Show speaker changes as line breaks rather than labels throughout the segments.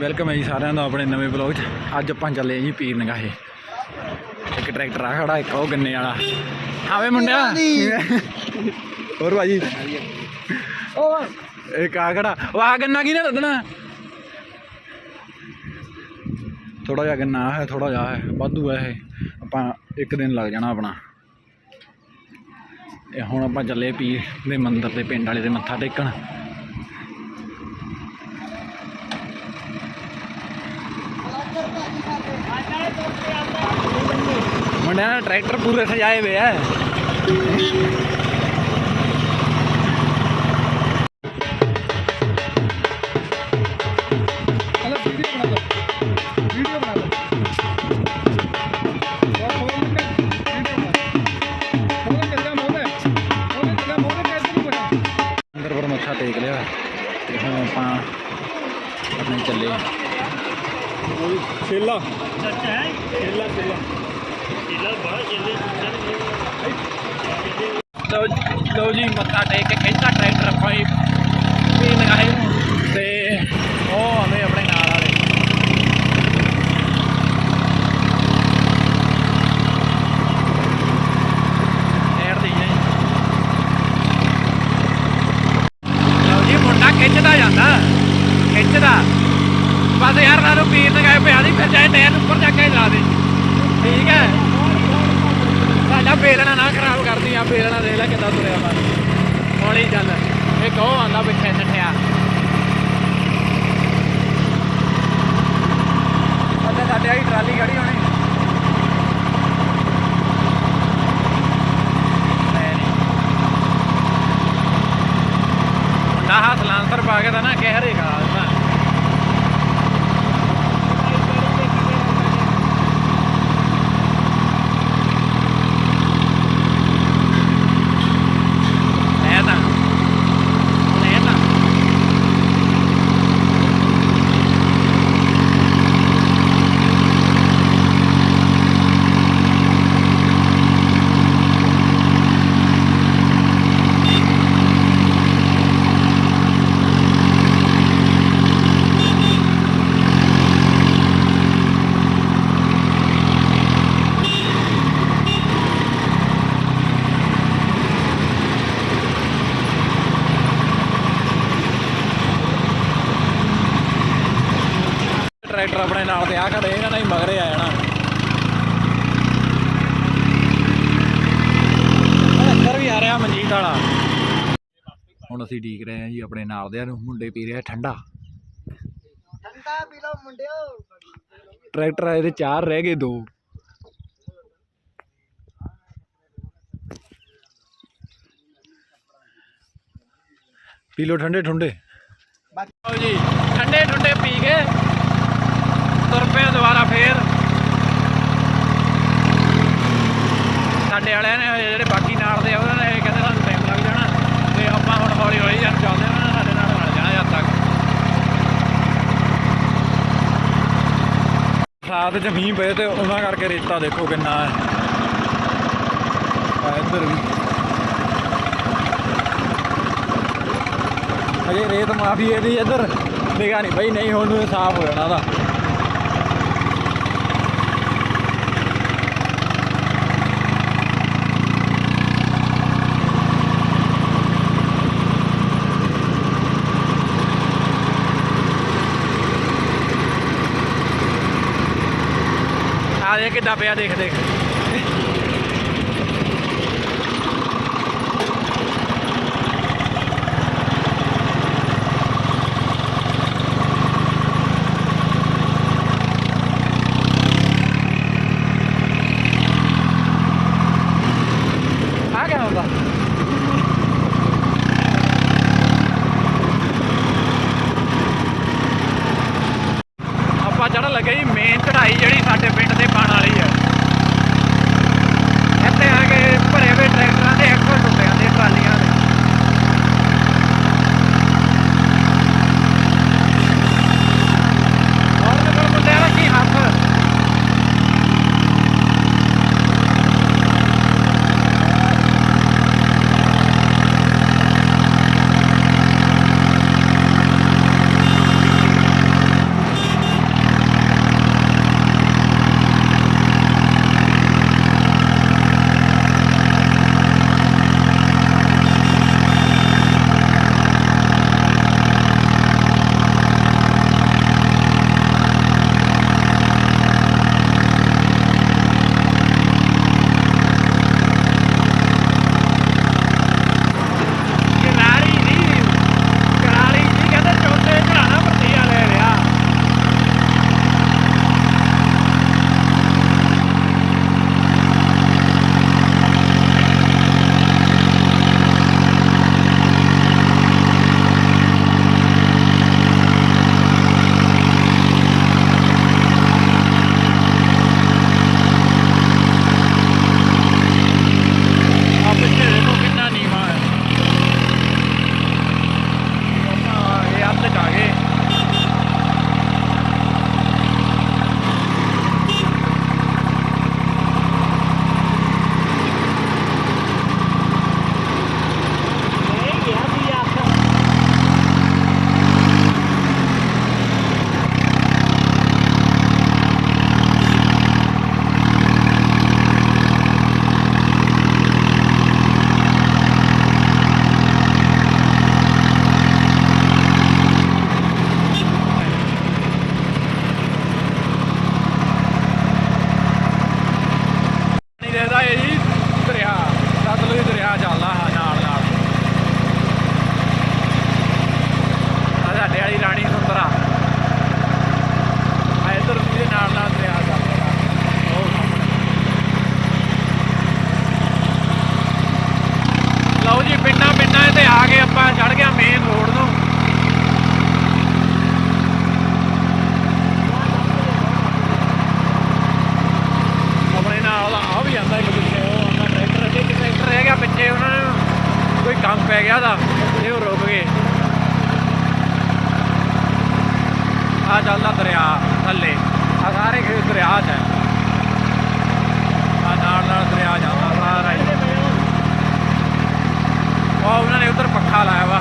Welcome ਹੈ ਜੀ ਸਾਰਿਆਂ ਦਾ ਆਪਣੇ ਨਵੇਂ ਬਲੌਗ 'ਚ। ਅੱਜ ਆਪਾਂ ਚੱਲੇ ਜੀ ਪੀਰ ਨਗਾਹੇ ਇੱਕ ਟਰੈਕਟਰ ਆ ਖੜਾ, ਇੱਕ ਉਹ ਗੰਨੇ ਵਾਲਾ। ਆਵੇ ਮੁੰਡਿਆ। ਹੋਰ ਭਾਜੀ। ਇੱਕ ਆ ਖੜਾ। ਉਹ ਆ ਗੰਨਾ ਕੀ ਨੇ ਲੱਦਣਾ? ਥੋੜਾ ਜਿਹਾ ਗੰਨਾ ਹੈ ਥੋੜਾ ਜਿਹਾ ਹੈ, ਵਾਧੂ ਹੈ ਇਹ। ਆਪਾਂ ਇੱਕ ਦਿਨ ਲੱਗ ਜਾਣਾ ਆਪਣਾ। ਇਹ ਹੁਣ ਆਪਾਂ ਚੱਲੇ ਪੀਰ ਦੇ ਮੰਦਿਰ ਦੇ ਪਿੰਡ ਵਾਲੇ ਦੇ ਮੱਥਾ ਟੇਕਣ। ਮੁੰਡਿਆਂ ਨੇ ਟਰੈਕਟਰ ਪੂਰੇ ਸਜਾਏ ਹੋਏ ਆ ਖਿੱਚਦਾ ਬਸ ਯਾਰ ਸਾਨੂੰ ਪੀਰ ਲਗਾਏ ਪਿਆ ਦੀ ਫਿਰ ਚਾਹੇ ਟਾਇਰ ਉੱਪਰ ਜਾ ਕੇ ਲਾ ਦੇ। ਠੀਕ ਹੈ? ਸਾਡਾ ਬੇਲਣਾ ਨਾ ਖਰਾਬ ਕਰਦੀ ਆ, ਬੇਲਣਾ ਦੇਖ ਲੈ ਕਿੱਦਾਂ ਤੁਰਿਆ ਵਾ। ਹੌਲੀ ਚੱਲ। ਇਹ ਕਹੋ ਆਂਦਾ ਪਿੱਛੇ ਨੱਠਿਆ ਅੱਛਾ ਸਾਡੇ ਆਈ ਟਰਾਲੀ ਖੜੀ ਹੋਣੀ। ਲੈ ਨੀ। ਹੱਥ ਲਾਂਸਰ ਪਾ ਕੇ ਤਾਂ ਨਾ ਕਹਿ ਰੇਗਾ ਉਹਦਾ ਲੈ ਤਾਂ ਲੈ ਤਾਂ ਟਰੈਕਟਰ ਆਪਣੇ ਨਾਲ ਤੇ ਆ ਖੜੇ ਇਹਨਾਂ ਨਾਲ ਹੀ ਮਗਰੇ ਆ ਜਾਣਾ ਇੱਧਰ ਵੀ ਆ ਰਿਹਾ ਮਨਜੀਤ ਵਾਲਾ ਹੁਣ ਅਸੀਂ ਢੀਕ ਰਹੇ ਹਾਂ ਜੀ ਆਪਣੇ ਨਾਲ ਦੇ ਨੂੰ ਮੁੰਡੇ ਪੀ ਰਿਹਾ ਠੰਡਾ।
ਠੰਡਾ ਪੀ ਲਓ ਮੁੰਡਿਓ।
ਟਰੈਕਟਰ ਆਏ ਤੇ ਚਾਰ ਰਹਿ ਗਏ ਦੋ। ਪੀ ਲਓ ਠੰਡੇ ਠੰਡੇ। ਲਓ ਜੀ ਠੰਡੇ ਠੰਡੇ ਪੀ ਕੇ ਤੁਰ ਪਏ ਦੁਬਾਰਾ ਫੇਰ। ਸਾਡੇ ਵਾਲਿਆਂ ਨੇ ਜਿਹੜੇ ਬਾਕੀ ਨਾਲ ਦੇ ਉਹਨਾਂ ਨੇ ਕਹਿੰਦੇ ਸਾਨੂੰ ਟਾਈਮ ਲੱਗ ਜਾਣਾ ਤੇ ਆਪਾਂ ਹੁਣ ਹੌਲੀ ਹੌਲੀ ਜਨ ਚੱਲਦੇ ਹਾਂ ਸਾਡੇ ਨਾਲ ਮਿਲ ਜਾਣਾ ਜਦ ਤੱਕ ਬਰਸਾਤ ਚ ਮੀਂਹ ਪਏ ਤੇ ਉਹਨਾਂ ਕਰਕੇ ਰੇਤਾ ਦੇਖੋ ਕਿੰਨਾ ਹੈ। ਇੱਧਰ ਵੀ। ਅਜੇ ਰੇਤ ਮਾਫੀ ਇਹਦੀ ਇੱਧਰ ਨਿਗਾ ਨਹੀਂ ਬਈ, ਨਹੀਂ ਹੁਣ ਇਹ ਸਾਫ਼ ਹੋ ਜਾਣਾ ਦਾ ਆ ਦੇ ਕਿੱਦਾਂ ਪਿਆ ਦੇਖ ਦੇਖ। ਆ ਇਹ ਰੁਕ ਗਏ। ਆ ਚੱਲਦਾ ਦਰਿਆ ਥੱਲੇ। ਆ ਸਾਰੇ ਖੇਤ ਦਰਿਆ ਚ ਹੈ। ਆ ਨਾਲ ਨਾਲ ਦਰਿਆ ਜਾਂਦਾ ਸਾਰਾ ਹੀ। ਉਹ ਉਹਨਾਂ ਨੇ ਉਧਰ ਪੱਖਾ ਲਾਇਆ ਵਾ।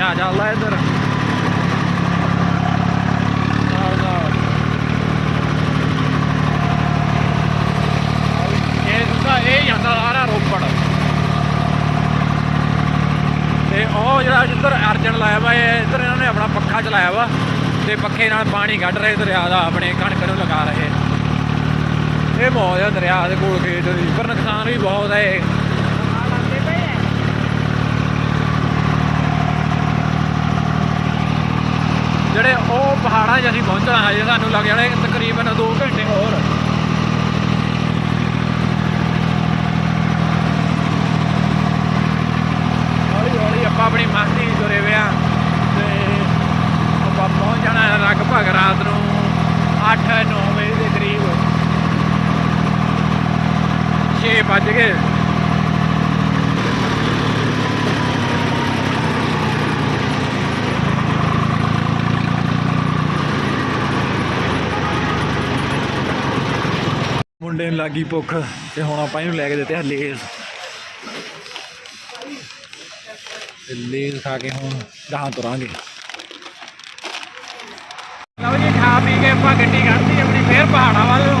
ਆ ਜਾਲਾ ਇਹ ਲਾਇਆ ਵਾ, ਇਹ ਇਹਨਾਂ ਨੇ ਆਪਣਾ ਪੱਖਾ ਚਲਾਇਆ ਵਾ ਤੇ ਪੱਖੇ ਨਾਲ ਪਾਣੀ ਕੱਢ ਰਹੇ ਦਰਿਆ ਦਾ, ਆਪਣੇ ਕਣਕ ਨੂੰ ਲਗਾ ਰਹੇ। ਇਹ ਬਹੁਤ ਆ ਦਰਿਆ ਦੇ ਕੋਲ ਖੇਤ ਦੀ, ਪਰ ਨੁਕਸਾਨ ਵੀ ਬਹੁਤ ਹੈ ਇਹ। ਜਿਹੜੇ ਉਹ ਪਹਾੜਾਂ 'ਚ ਅਸੀਂ ਪਹੁੰਚਣਾ ਹਜੇ, ਸਾਨੂੰ ਲੱਗ ਜਾਣਾ ਤਕਰੀਬਨ 2 ਘੰਟੇ ਹੋਰ ਹੌਲੀ ਹੌਲੀ ਆਪਾਂ ਆਪਣੀ ਮਸਤੀ ਤੁਰੇ ਵੇ ਤੇ ਆਪਾਂ ਪਹੁੰਚ ਜਾਣਾ ਲਗਭਗ ਰਾਤ ਨੂੰ 8-9 ਵਜੇ ਦੇ ਕਰੀਬ। 6 ਵੱਜ ਗਏ। ਮੁੰਡੇ ਨੂੰ ਲੱਗੀ ਭੁੱਖ ਤੇ ਹੁਣ ਆਪਾਂ ਇਹਨੂੰ ਲੈ ਕੇ ਦਿੱਤੇ ਆ ਲੇਜ਼। ਤੇ ਲੇਜ਼ ਖਾ ਕੇ ਹੁਣ ਗਾਹਾਂ ਤੁਰਾਂਗੇ। ਲਓ ਜੀ, ਖਾ ਪੀ ਕੇ ਆਪਾਂ ਗੱਡੀ ਕੱਢਤੀ ਆਪਣੀ, ਫੇਰ ਪਹਾੜਾਂ ਵੱਲ ਨੂੰ।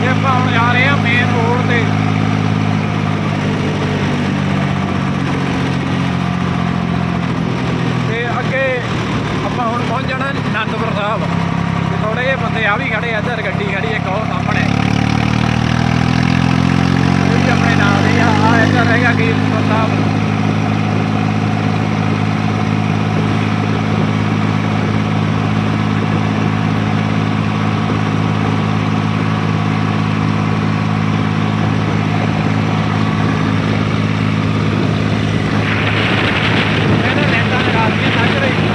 ਤੇ ਆਪਾਂ ਹੁਣ ਜਾ ਰਹੇ ਆ ਮੇਨ ਰੋਡ ਤੇ ਤੇ ਅੱਗੇ ਆਪਾਂ ਹੁਣ ਪਹੁੰਚ ਜਾਣਾ ਆਨੰਦਪੁਰ ਸਾਹਿਬ ਤੇ ਥੋੜੇ ਜਿਹੇ ਬੰਦੇ ਆ ਵੀ ਖੜੇ ਆ ਇੱਧਰ ਗੱਡੀ ਖੜੀ ਇੱਕ ਉਹ ਸਾਹਮਣੇ ਇਹ ਵੀ ਆਪਣੇ ਨਾਲ ਦੇ ਆ ਆ ਇੱਧਰ ਹੈਗਾ ਕੀਰਤਪੁਰ ਸਾਹਿਬ ਇਹਨੇ ਲੈਂਟਾਂ ਲਗਾ ਦਿੱਤੀਆਂ ਨੱਚ ਰਹੀ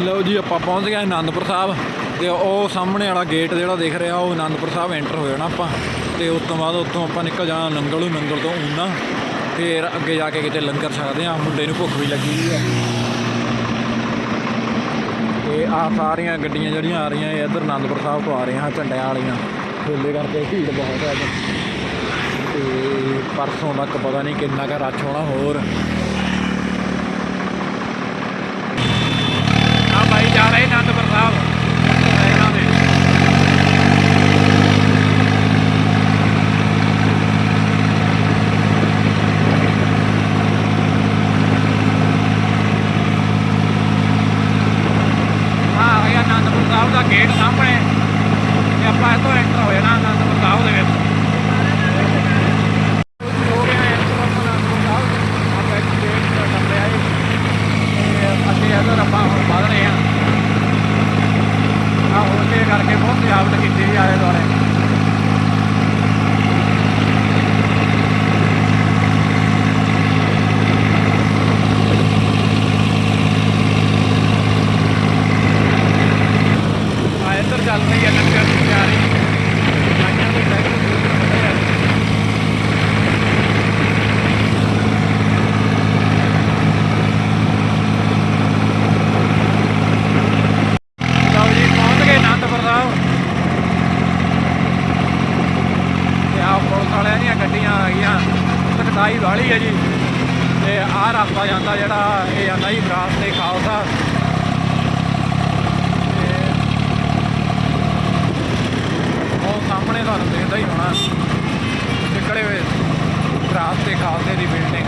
ਲਓ ਜੀ ਆਪਾਂ ਪਹੁੰਚ ਗਏ ਆਨੰਦਪੁਰ ਸਾਹਿਬ ਤੇ ਉਹ ਸਾਹਮਣੇ ਵਾਲਾ ਗੇਟ ਜਿਹੜਾ ਦੇਖ ਰਿਹਾ ਉਹ ਆਨੰਦਪੁਰ ਸਾਹਿਬ ਐਂਟਰ ਹੋ ਜਾਣਾ ਆਪਾਂ। ਤੇ ਉਸ ਤੋਂ ਬਾਅਦ ਉੱਥੋਂ ਆਪਾਂ ਨਿਕਲ ਜਾਣਾ ਨੰਗਲ ਨੂੰ ਨੰਗਲ ਤੋਂ ਊਨਾ। ਫਿਰ ਅੱਗੇ ਜਾ ਕੇ ਕਿਤੇ ਲੰਗਰ ਛਕਦੇ ਆ, ਮੁੰਡੇ ਨੂੰ ਭੁੱਖ ਵੀ ਲੱਗੀ ਹੋਈ ਆ। ਤੇ ਆ ਸਾਰੀਆਂ ਗੱਡੀਆਂ ਜਿਹੜੀਆਂ ਆ ਰਹੀਆਂ, ਇਹ ਇੱਧਰ ਆਨੰਦਪੁਰ ਸਾਹਿਬ ਤੋਂ ਆ ਰਹੀਆਂ ਝੰਡਿਆਂ ਵਾਲੀਆਂ। ਖੇਲੇ ਕਰਕੇ ਭੀੜ ਬਹੁਤ ਹੈ ਤੇ ਪਰਸੋਂ ਤੱਕ ਪਤਾ ਨਹੀਂ ਕਿੰਨਾ ਕੁ ਰੱਛ ਹੋਣਾ ਹੋਰ। ਆ ਹੀ ਜਾ ਰਹੇ ਆਨੰਦਪੁਰ ਸਾਹਿਬ। ਇਹਨਾਂ ਦੇ ਆ ਆ ਗਿਆ ਆਨੰਦਪੁਰ ਸਾਹਿਬ ਦਾ ਗੇਟ ਸਾਹਮਣੇ ਤੇ ਆਪਾਂ ਇੱਥੋਂ ਐਂਟਰ ਹੋ ਜਾਣਾ ਆਨੰਦਪੁਰ ਸਾਹਿਬ ਦੇ ਵਿੱਚ ਹੋ ਗਿਆ ਐਂਟਰ ਆਪਾਂ ਆਨੰਦਪੁਰ ਸਾਹਿਬ ਆਪਾਂ ਇੱਕ ਗੇਟ ਤੋਂ ਟੱਪਿਆ ਜੀ ਤੇ ਅੱਗੇ ਇੱਧਰ ਆਪਾਂ ਹੁਣ ਵਧ ਰਹੇ ਹਾਂ ਆ ਹੋ ਕੇ ਕਰਕੇ ਬਹੁਤ ਸਜਾਵਟ ਕੀਤੀ ਵੀ ਆਲੇ ਦੁਆਲੇ ਆ ਇੱਧਰ ਚੱਲ ਰਹੀ ਹੈ ਲੰਗਰ ਦੀ ਤਿਆਰੀ ਲਾਈਆਂ ਦੇ ਟੈਕਸ ਬਣੇ ਆ ਲਓ ਜੀ ਪਹੁੰਚ ਗਏ ਆਨੰਦਪੁਰ ਸਾਹਿਬ ਤੇ ਆਹ ਪੁਲਿਸ ਵਾਲਿਆਂ ਦੀਆਂ ਗੱਡੀਆਂ ਆ ਗਈਆਂ ਸਖਤਾਈ ਵਾਲੀ ਹੈ ਜੀ ਤੇ ਆਹ ਰਸਤਾ ਜਾਂਦਾ ਜਿਹੜਾ ਇਹ ਜਾਂਦਾ ਜੀ ਖਾਲਸਾ। ਤੇ ਉਹ ਸਾਹਮਣੇ ਤੁਹਾਨੂੰ ਦੇਖਦਾ ਹੀ ਹੋਣਾ। ਨਿਕਲੇ ਹੋਏ ਵਿਰਾਸਤ ਤੇ ਖਾਲਸੇ ਦੀ ਬਿਲਡਿੰਗ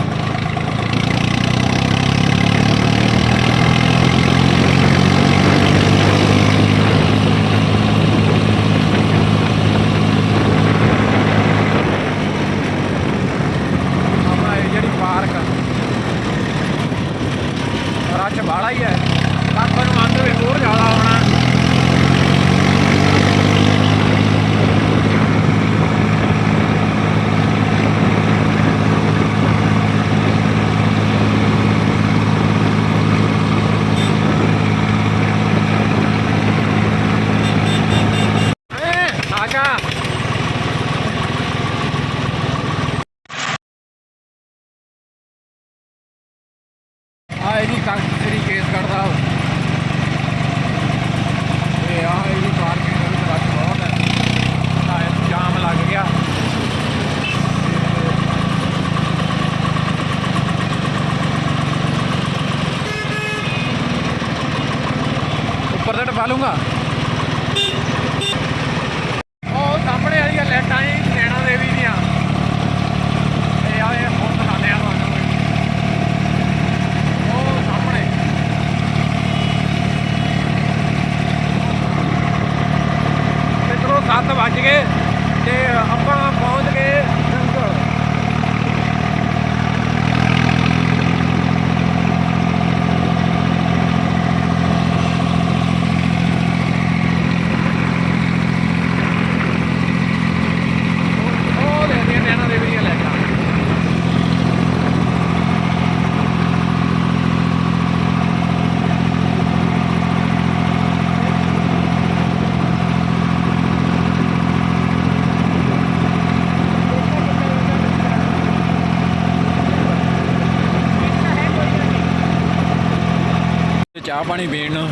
ਚਾਹ ਪਾਣੀ ਪੀਣ ਨੂੰ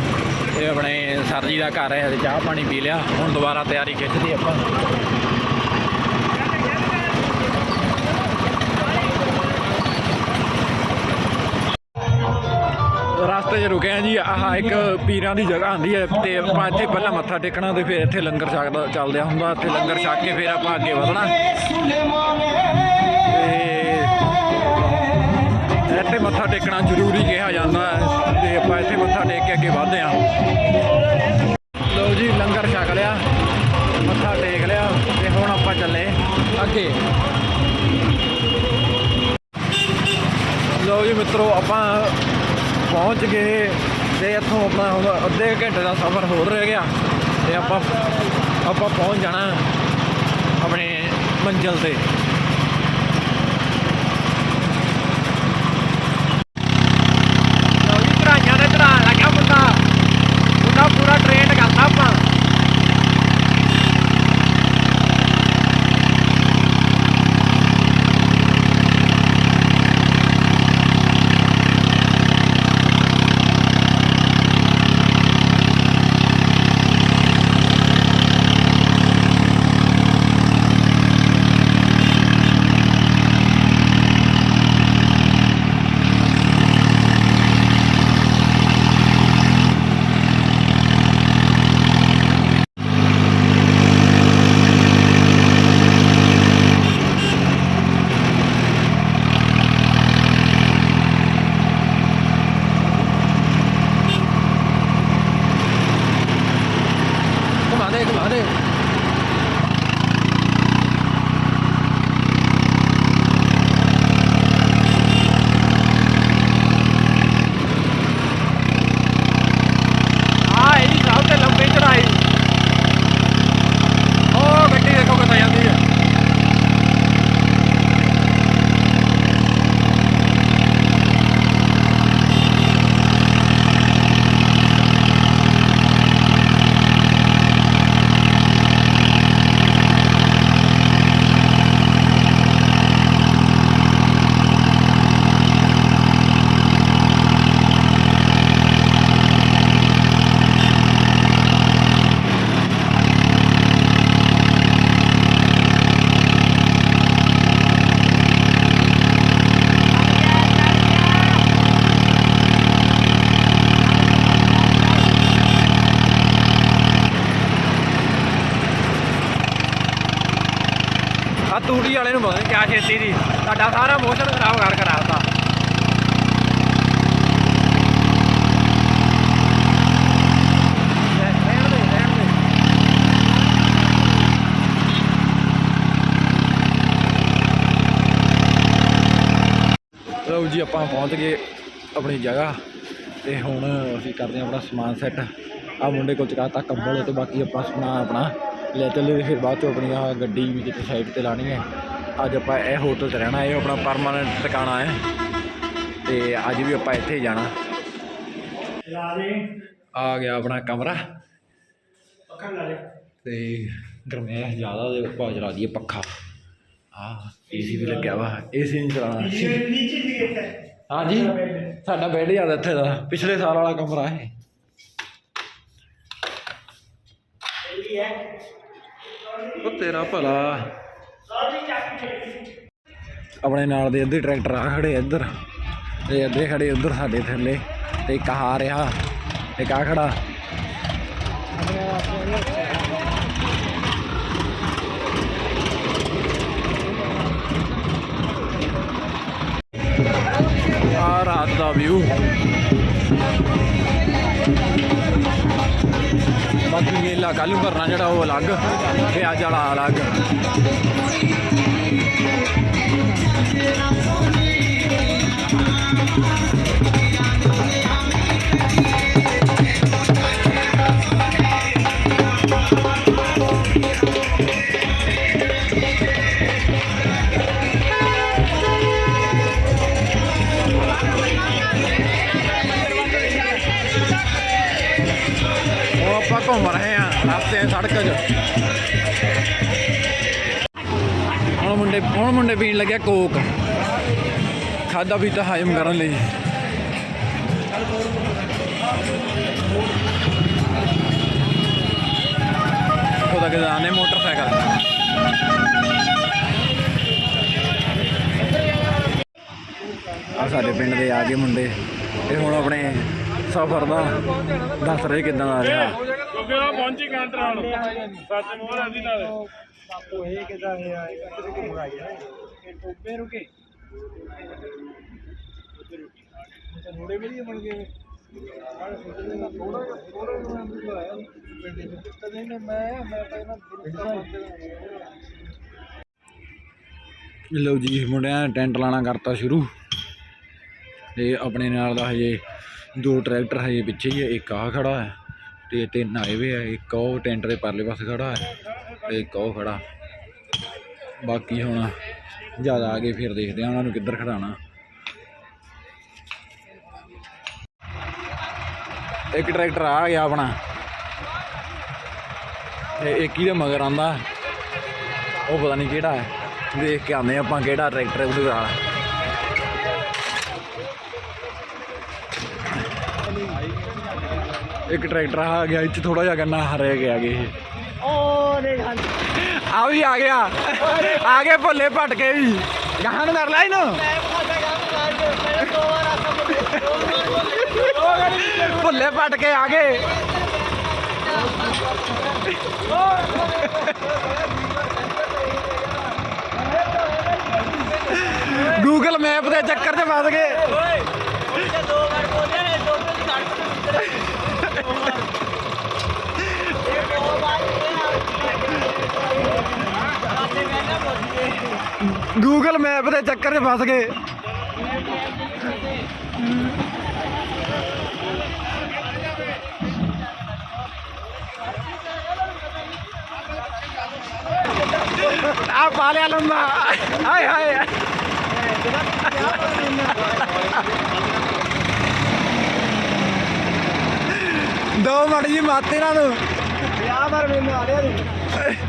ਇਹ ਆਪਣੇ ਸਰ ਜੀ ਦਾ ਘਰ ਹੈ ਤੇ ਚਾਹ ਪਾਣੀ ਪੀ ਲਿਆ। ਹੁਣ ਦੁਬਾਰਾ ਤਿਆਰੀ ਖਿੱਚਦੀ ਆਪਾਂ। ਰਸਤੇ 'ਚ ਰੁਕੇ ਆ ਜੀ, ਆਹ ਇੱਕ ਪੀਰਾਂ ਦੀ ਜਗ੍ਹਾ ਆਂਦੀ ਹੈ ਤੇ ਆਪਾਂ ਇੱਥੇ ਪਹਿਲਾਂ ਮੱਥਾ ਟੇਕਣਾ ਤੇ ਫਿਰ ਇੱਥੇ ਲੰਗਰ ਛਕਦਾ ਚੱਲਦਿਆ ਹੁੰਦਾ। ਇੱਥੇ ਲੰਗਰ ਛਕ ਕੇ ਫਿਰ ਆਪਾਂ ਅੱਗੇ ਵਧਣਾ। ਤੇ ਇੱਥੇ ਮੱਥਾ ਟੇਕਣਾ ਜ਼ਰੂਰੀ ਕਿਹਾ ਜਾਂਦਾ ਹੈ। ਤੇ ਮੱਥਾ ਟੇਕ ਕੇ ਅੱਗੇ ਵਧਦੇ ਹਾਂ। ਲਓ ਜੀ, ਲੰਗਰ ਛਕ ਲਿਆ, ਮੱਥਾ ਟੇਕ ਲਿਆ ਤੇ ਹੁਣ ਆਪਾਂ ਚੱਲੇ ਅੱਗੇ। ਲਓ ਜੀ ਮਿੱਤਰੋ, ਆਪਾਂ ਪਹੁੰਚ ਗਏ ਤੇ ਇੱਥੋਂ ਆਪਣਾ ਹੁਣ ਅੱਧੇ ਘੰਟੇ ਦਾ ਸਫ਼ਰ ਹੋਰ ਰਹਿ ਗਿਆ ਤੇ ਆਪਾਂ ਆਪਾਂ ਪਹੁੰਚ ਜਾਣਾ ਆਪਣੇ ਮੰਜ਼ਿਲ ਤੇ। ਤੂੜੀ ਵਾਲੇ ਨੂੰ ਪਤਾ ਕਿਆ ਛੇਤੀ ਦੀ। ਸਾਡਾ ਸਾਰਾ ਮੋਸ਼ਨ ਖਰਾਬ ਕਰ ਕਰਾਤਾ ਲਓ ਜੀ, ਆਪਾਂ ਪਹੁੰਚ ਗਏ ਆਪਣੀ ਜਗ੍ਹਾ ਤੇ ਹੁਣ ਅਸੀਂ ਕਰਦੇ ਹਾਂ ਆਪਣਾ ਸਮਾਨ ਸੈੱਟ ਆ ਮੁੰਡੇ ਕੋਲ ਚਕਾਤਾ ਕੰਬਲ ਤੇ ਬਾਕੀ ਆਪਾਂ ਸਮਾਨ ਆਪਣਾ ਲੈ ਚੱਲੇ ਤੇ ਫਿਰ ਬਾਅਦ ਚੋਂ ਆਪਣੀ ਆਹ ਗੱਡੀ ਵੀ ਕਿਤੇ ਸਾਈਡ ਤੇ ਲਾਣੀ ਹੈ। ਅੱਜ ਆਪਾਂ ਇਹ ਹੋਟਲ 'ਚ ਰਹਿਣਾ ਇਹ ਆਪਣਾ ਪਰਮਾਨੈਂਟ ਟਿਕਾਣਾ ਹੈ। ਤੇ ਅੱਜ ਵੀ ਆਪਾਂ ਇੱਥੇ ਜਾਣਾ।
ਲਾ ਦੇ
ਆ ਗਿਆ ਆਪਣਾ ਕਮਰਾ।
ਪੱਖਾ ਲਾ ਦੇ
ਤੇ ਗਰਮੈਸ਼ ਜ਼ਿਆਦਾ ਦੇ ਉੱਪਰ ਚਲਾ ਦਈਏ ਪੱਖਾ। ਆ ਏਸੀ ਵੀ ਲੱਗਿਆ ਵਾ ਏਸੀ ਨਹੀਂ ਚਲਾਉਣਾ।
ਨੀਚੇ ਦੀ ਇੱਥੇ
ਹਾਂ। ਜੀ ਸਾਡਾ ਬੈੱਡ ਯਾਦ ਇੱਥੇ ਦਾ। ਪਿਛਲੇ ਸਾਲ ਵਾਲਾ ਕਮਰਾ ਹੈ।
ਇਹਦੀ ਹੈ।
ਉਹ ਤੇਰਾ ਭਲਾ। ਆਪਣੇ ਨਾਲ ਦੇ ਅੱਧੇ ਟਰੈਕਟਰ ਆ ਖੜੇ ਇੱਧਰ। ਤੇ ਅੱਧੇ ਖੜੇ ਉੱਧਰ ਸਾਡੇ ਥੱਲੇ। ਤੇ ਇੱਕ ਆ ਰਿਹਾ ਇੱਕ ਆ ਖੜਾ। ਆ ਰਾਤ ਦਾ ਵਿਊ ਬਾਕੀ ਮੇਲਾ ਕੱਲ੍ਹ ਨੂੰ ਕਰਨਾ ਜਿਹੜਾ ਉਹ ਅਲੱਗ ਤੇ ਅੱਜ ਵਾਲਾ ਅਲੱਗ। ਆ ਸੜਕ 'ਚ। ਹੁਣ ਮੁੰਡੇ ਹੁਣ ਮੁੰਡੇ ਪੀਣ ਲੱਗਿਆ ਕੋਕ। ਖਾਦਾ ਪੀਤਾ ਹਜਮ ਕਰਨ ਲਈ। ਉਹਦਾ ਕਿਦਾਂ ਨੇ ਮੋਟਰਸਾਈਕਲ। ਆ ਸਾਡੇ ਪਿੰਡ ਦੇ ਆ ਗਏ ਮੁੰਡੇ। ਤੇ ਹੁਣ ਆਪਣੇ ਸਫ਼ਰ ਦਾ ਦੱਸ ਰਹੇ ਕਿਦਾਂ ਦਾ ਰਿਹਾ।
ਕਿਉਂਕਿ ਉਹ ਪਹੁੰਚੀ ਕਾਂਟਰ ਨਾਲ ਸੱਚ ਮੋਹਰ ਆਦੀ ਨਾਲ
ਬਾਪੂ ਇਹ ਕਿਦਾਂ ਹੈ ਕਿੱਥੇ ਕਿ ਮੰਗਾਈ ਹੈ ਇਹ ਟੋਬੇ ਰੁਕੇ ਥੋੜੇ ਵੀ ਬਣ ਗਏ ਥੋੜਾ ਥੋੜਾ ਜਿਹਾ ਮੈਂ ਆਇਆ ਪਿੰਡ ਦੇ ਕਦੇ ਮੈਂ ਮੈਂ ਤਾਂ
ਲਓ ਜੀ, ਮੁੰਡਿਆਂ ਨੇ ਟੈਂਟ ਲਾਣਾ ਕਰਤਾ ਸ਼ੁਰੂ। ਤੇ ਆਪਣੇ ਨਾਲ ਦਾ ਹਜੇ ਦੋ ਟਰੈਕਟਰ ਹਜੇ ਪਿੱਛੇ ਹੀ ਹੈ ਇੱਕ ਆ ਖੜਾ ਹੈ ਤੇ ਤਿੰਨ ਆਏ ਵੇ ਆ, ਇੱਕ ਉਹ ਟੈਂਟ ਦੇ ਪਰਲੇ ਪਾਸੇ ਖੜਾ ਹੈ ਤੇ ਇੱਕ ਉਹ ਖੜਾ। ਬਾਕੀ ਹੁਣ ਜ਼ਿਆਦਾ ਆ ਗਏ ਫਿਰ ਦੇਖਦੇ ਆ ਉਹਨਾਂ ਨੂੰ ਕਿੱਧਰ ਖੜਾਣਾ ਇੱਕ ਟਰੈਕਟਰ ਆ ਗਿਆ ਆਪਣਾ ਤੇ ਇੱਕ ਹੀ ਦੇ ਮਗਰ ਆਂਦਾ ਉਹ ਪਤਾ ਨਹੀਂ ਕਿਹੜਾ ਹੈ। ਦੇਖ ਕੇ ਆਉਂਦੇ ਆਪਾਂ ਕਿਹੜਾ ਟਰੈਕਟਰ ਹੈ ਉਹਦੇ ਨਾਲ। ਇੱਕ ਟਰੈਕਟਰ ਆ ਗਿਆ ਇੱਥੇ ਥੋੜਾ ਜਿਹਾ ਗੰਨਾ ਹਰੇ ਗਿਆ ਗੇ
ਉਹ ਦੇਖ
ਆ ਵੀ ਆ ਗਿਆ। ਆ ਗਏ ਭੁੱਲੇ ਭਟ ਕੇ ਵੀ। ਗਾਹਾਂ ਨੂੰ ਕਰ ਲੈ ਇਹਨੂੰ। ਭੁੱਲੇ ਭਟ ਕੇ ਆ ਗਏ। ਗੂਗਲ ਮੈਪ ਦੇ ਚੱਕਰ 'ਚ ਫਸ ਗਏ। ਗੂਗਲ ਮੈਪ ਦੇ ਚੱਕਰ 'ਚ ਫਸ ਗਏ। ਆ ਪਾ ਲਿਆ ਲੰਮਾ। ਹਾਏ ਹਾਏ। ਦੋ ਮੜ ਜੀ ਮਾਤੇ ਇਹਨਾਂ
ਵਿਆਹ ਪਰ ਮੈਨੂੰ ਆ ਲਿਆ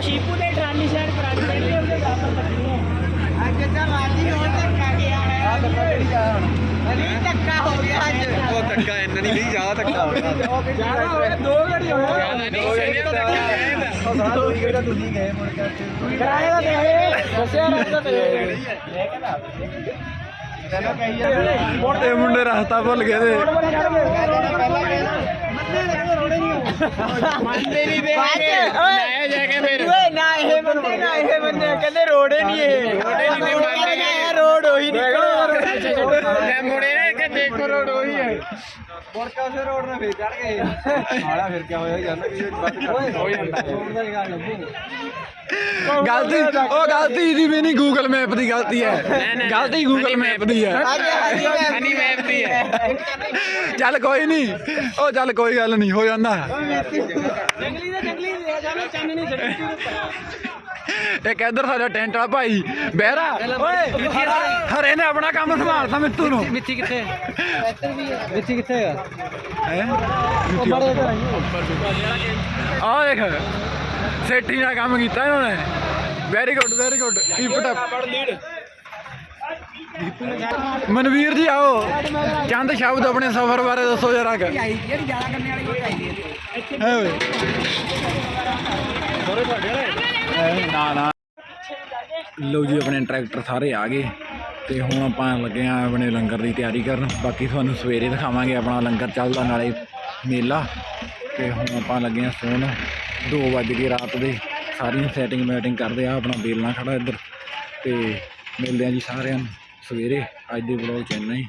ਉਹ ਸ਼ੀਪੂ ਦੇ ਟਰਾਲੀ ਸ਼ਹਿਰ ਕਰਾਣੀ ਪੈਂਦੀ ਉਹਦੇ ਗਾਪਰ ਲੱਗਣੀ ਹੈ ਅੱਜ ਤਾਂ ਰਾਜੀ ਹੋਣ ਧੱਕਾ ਗਿਆ ਹੈ। ਆ ਧੱਕਾ ਕਿਹੜੀ ਗਿਆ ਹੁਣ? ਅਰੇ ਧੱਕਾ ਹੋ ਗਿਆ ਅੱਜ।
ਉਹ ਧੱਕਾ ਇੰਨਾ ਨਹੀਂ ਨਹੀਂ ਜ਼ਿਆਦਾ ਧੱਕਾ ਹੋ ਗਿਆ।
ਜ਼ਿਆਦਾ ਹੋ ਗਿਆ ਦੋ ਗੜੀ ਹੋ ਗਿਆ ਨਹੀਂ ਸਹੀ ਤਾਂ ਧੱਕਾ ਉਹ ਸਾਰਾ ਦੋ ਹੀ ਗੜਾ ਤੁਸੀਂ ਗਏ ਮੁੜ ਕੇ ਕਿਰਾਏ ਦਾ ਦੇ ਦੱਸਿਆ ਨਾ ਤਾਂ ਦੇ ਲੈ ਕੇ ਨਾ ਤੈਨੂੰ ਕਹੀ
ਇਹ ਮੁੰਡੇ ਰਸਤਾ ਭੁੱਲ ਗਏ ਤੇ।
ਮੰਨਦੇ ਨਹੀਂ ਦੇ ਓਏ। ਜਾ ਕੇ ਫਿਰ ਓਏ ਨਾ ਇਹ ਬੰਦੇ ਨਾ ਇਹ ਬੰਦੇ। ਕਹਿੰਦੇ ਰੋੜੇ ਨਹੀਂ ਇਹ। ਰੋੜੇ ਨਹੀਂ ਮੰਨਦੇ ਰੋਡ ਉਹੀ ਨਿਕਲੋ। ਮੈਂ ਮੁੜੇ ਕਿ ਦੇਖੋ ਰੋਡ ਉਹੀ ਹੈ ਮੁੜ ਕੇ ਉਸੇ ਰੋਡ ਨਾਲ ਫੇਰ ਚੜ ਗਏ। ਹਾਲਾ ਫਿਰ ਕੀ ਹੋਇਆ? ਜਾਂਦਾ ਕਿ ਬਸ ਹੋ ਜਾਂਦਾ ਰੋਡ ਦਾ ਗੱਲ ਲੱਭੂ।
ਗਲਤੀ ਉਹ ਗਲਤੀ ਦੀ ਵੀ ਨਹੀਂ ਗੂਗਲ ਮੈਪ ਦੀ ਗਲਤੀ ਹੈ। ਗਲਤੀ ਗੂਗਲ ਮੈਪ ਦੀ ਹੈ।
ਹਨੀ ਮੈਪ ਦੀ ਹੈ।
ਚੱਲ ਕੋਈ ਨਹੀਂ। ਉਹ ਚੱਲ ਕੋਈ ਗੱਲ ਨਹੀਂ ਹੋ ਜਾਂਦਾ।
ਜੰਗਲੀ ਦਾ ਜੰਗਲੀ ਜਾਵੇ ਚੰਨ ਨਹੀਂ ਛੱਡੀ
ਇੱਕ ਇੱਧਰ ਸਾਡਾ ਟੈਂਟ ਵਾਲਾ ਭਾਈ ਬਹਿਰਾ। ਓਏ ਹਰੇ ਨੇ ਆਪਣਾ ਕੰਮ ਸੰਭਾਲਤਾ ਮਿੱਤੂ ਨੂੰ।
ਮਿੱਠੀ ਕਿੱਥੇ? ਮਿੱਠੀ ਕਿੱਥੇ? ਹੈ
ਹੈ?
ਉਹ ਬੜੇ ਇਧਰ
ਆ ਦੇਖ। ਸੇਠੀ ਨਾਲ ਕੰਮ ਕੀਤਾ ਇਹਨਾਂ ਨੇ। Very good very good keep it up Manveer ji ਆਓ। ਚੰਦ ਸ਼ਬਦ ਆਪਣੇ ਸਫ਼ਰ ਬਾਰੇ ਦੱਸੋ ਜਰਾ ਕਿ।
ਜਿਹੜੀ ਜ਼ਿਆਦਾ ਕਰਨੇ ਵਾਲੀ ਉਹ ਚਾਹੀਦੀ ਹੈ
ਨਾ ਨਾ। ਲਓ ਜੀ, ਆਪਣੇ ਟਰੈਕਟਰ ਸਾਰੇ ਆ ਗਏ। ਤੇ ਹੁਣ ਆਪਾਂ ਲੱਗੇ ਆ ਆਪਣੇ ਲੰਗਰ ਦੀ ਤਿਆਰੀ ਕਰਨ। ਬਾਕੀ ਤੁਹਾਨੂੰ ਸਵੇਰੇ ਦਿਖਾਵਾਂਗੇ ਆਪਣਾ ਲੰਗਰ ਚੱਲਦਾ ਨਾਲੇ ਮੇਲਾ। ਤੇ ਹੁਣ ਆਪਾਂ ਲੱਗੇ ਆ ਸੌਣ 2 ਵੱਜ ਗਏ ਰਾਤ ਦੇ। ਸਾਰੀ ਸੈਟਿੰਗ ਮੈਟਿੰਗ ਕਰਦੇ ਆ, ਆਪਣਾ ਬੇਲਣਾ ਖੜਾ ਇੱਧਰ। ਤੇ ਮਿਲਦੇ ਆ ਜੀ ਸਾਰਿਆਂ ਨੂੰ ਸਵੇਰੇ। ਅੱਜ ਦੇ ਵਲੌਗ ਚ ਇੰਨਾ ਹੀ।